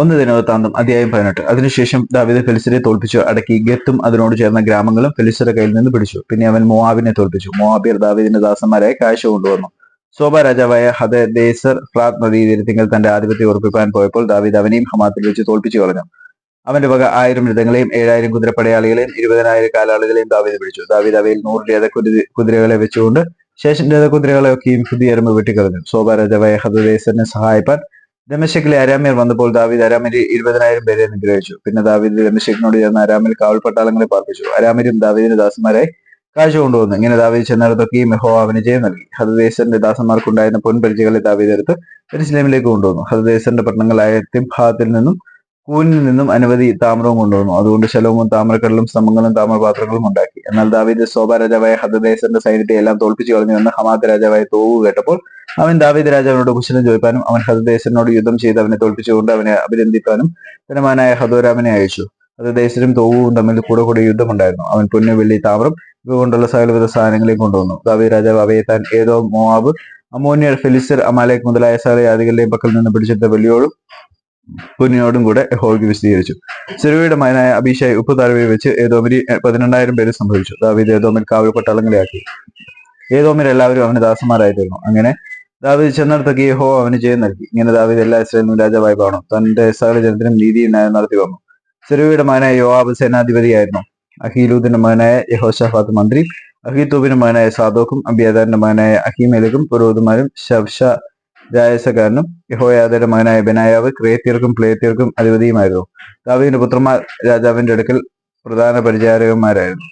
ഒന്ന് ദിനവൃത്താന്തം അധ്യായം പതിനെട്ട്. അതിനുശേഷം ദാവിദ് ഫെലിസിനെ തോൽപ്പിച്ചു അടക്കി ഗത്തും അതിനോട് ചേർന്ന ഗ്രാമങ്ങളും ഫെലിസ്തരുടെ കയ്യിൽ നിന്ന് പിടിച്ചു. പിന്നെ അവൻ മോവാബിനെ തോൽപ്പിച്ചു. മോവാബിയർ ദാവിദിന്റെ ദാസന്മാരായി കാഴ്ച കൊണ്ടുവന്നു. സോബ രാജാവായ ദേസർ ഫ്രാത്ത് നദീതീരത്തിങ്കിൽ തന്റെ ആധിപത്യം ഉറപ്പിക്കാൻ പോയപ്പോൾ ദാവിദ് അവനെയും ഹമാത്തിൽ വെച്ച് തോൽപ്പിച്ചു കളഞ്ഞു. അവന്റെ വക ആയിരം രഥങ്ങളെയും ഏഴായിരം കുതിരപ്പടയാളികളെയും ഇരുപതിനായിരം കാലാളുകളെയും ദാവീദ് പിടിച്ചു. ദാവീദ് അവയിൽ നൂറ് കുതിരകളെ വെച്ചുകൊണ്ട് ശേഷം രഥകുതിരകളെയൊക്കെയും പുതിയ എരുമ്പ് വെട്ടിക്കളഞ്ഞു. സോബ രാജാവായ ഹദദേസറിനെ സഹായിപ്പാൻ ദമശക്കിലെ അരാമ്യർ വന്നപ്പോൾ ദാവീദ് അരാമിൽ ഇരുപതിനായിരം പേരെ നിഗ്രഹിച്ചു. പിന്നെ ദാവീദ് ദമശക്കിനോട് ചേർന്ന് അരാമിൽ കാവൽ പട്ടാളങ്ങളെ പാർപ്പിച്ചു. അരാമിലും ദാവീദിന്റെ ദാസന്മാരായി കാഴ്ച കൊണ്ടുവന്നു. ഇങ്ങനെ ദാവീദ് ചെന്നിടത്തൊക്കെയും യഹോ അവന് ജയം നൽകി. ഹദദേശന്റെ ദാസന്മാർക്കുണ്ടായിരുന്ന പൊൻപരിചകളെ ദാവീദ് എടുത്ത് എരുസലേമിലേക്ക് കൊണ്ടുവന്നു. ഹദദേശന്റെ പട്ടണങ്ങളായ തിംഹാത്തിൽ നിന്നും കൂനിൽ നിന്നും അനവധി താമ്രവും കൊണ്ടുവന്നു. അതുകൊണ്ട് ശലവും താമരക്കടലും സ്തംഭങ്ങളും താമരപാത്രങ്ങളും ഉണ്ടാക്കി. എന്നാൽ ദാവീദ് സോബ രാജാവായ ഹദദേശന്റെ സൈന്യത്തെ എല്ലാം തോൽപ്പിച്ചു കളഞ്ഞുവെന്ന് ഹമാദ് രാജാവായ തോവു കേട്ടപ്പോൾ അവൻ ദാവീദ് രാജാവിനോട് കുശലം ചോദിപ്പാനും അവൻ ഹദദേശനോട് യുദ്ധം ചെയ്ത് അവനെ തോൽപ്പിച്ചുകൊണ്ട് അവനെ അഭിനന്ദിപ്പാനും ധനമാനായ ഹദോരാമനെ അയച്ചു. ഹദദേശനും തോവും തമ്മിൽ കൂടെ കൂടെ യുദ്ധമുണ്ടായിരുന്നു. അവൻ പൊന്നു വെള്ളി താമ്രം ഇവ കൊണ്ടുള്ള സകലവിധ സാധനങ്ങളെയും കൊണ്ടുവന്നു. ദാവീദ് രാജാവ് അവയെ താൻ ഏതോ മോവാബ് അമോനിയർ ഫെലിസർ അമാലേക്ക് മുതലായ സകല ജാതികളുടെയും പക്കൽ നിന്ന് പിടിച്ചെടുത്ത വെള്ളിയോടും പൊന്നിനോടും കൂടെ യഹോവയ്ക്ക് വിശദീകരിച്ചു. സിറുവയുടെ മകനായ അഭിഷായ് ഉപ്പ് താഴ്വയിൽ വെച്ച് ഏതോമിരി പതിനെണ്ണായിരം പേര് സംഭവിച്ചു. ദാവീദ് ഏതോമിൽ കാവൽ പട്ടാളങ്ങളെ ആക്കി ഏതോമിൽ എല്ലാവരും അവന് ദാസന്മാരായിത്തീർന്നു അങ്ങനെ ദാവീദ് ചെന്നിടത്തൊക്കെ യഹോ അവന് ജയം നൽകി. ഇങ്ങനെ ദാവീദ് എല്ലാ ഇസ്രായേലിനും രാജാവായി കാണും. തന്റെ സകല ജനത്തിനും നീതി ന്യായം നടത്തി വന്നു. സിറുവയുടെ മകനായ യോവാബ് സേനാധിപതിയായിരുന്നു. അഹീലൂദിന്റെ മകനായ യഹോഷാഫാത്ത് മന്ത്രി അഹീതൂബിന്റെ മകനായ സാദോക്കും അബിയാദാറിന്റെ മകനായ അഹീമേലക്കും പുരോഹിതന്മാരും ശബ്ഷ രായസക്കാരനും യഹോയാദയുടെ മകനായ ബനായാവ് ക്രേത്യർക്കും പ്ലേത്യർക്കും അധിപതിയുമായിരുന്നു. ദാവീദിന്റെ പുത്രന്മാർ രാജാവിന്റെ അടുക്കൽ പ്രധാന പരിചാരകന്മാരായിരുന്നു.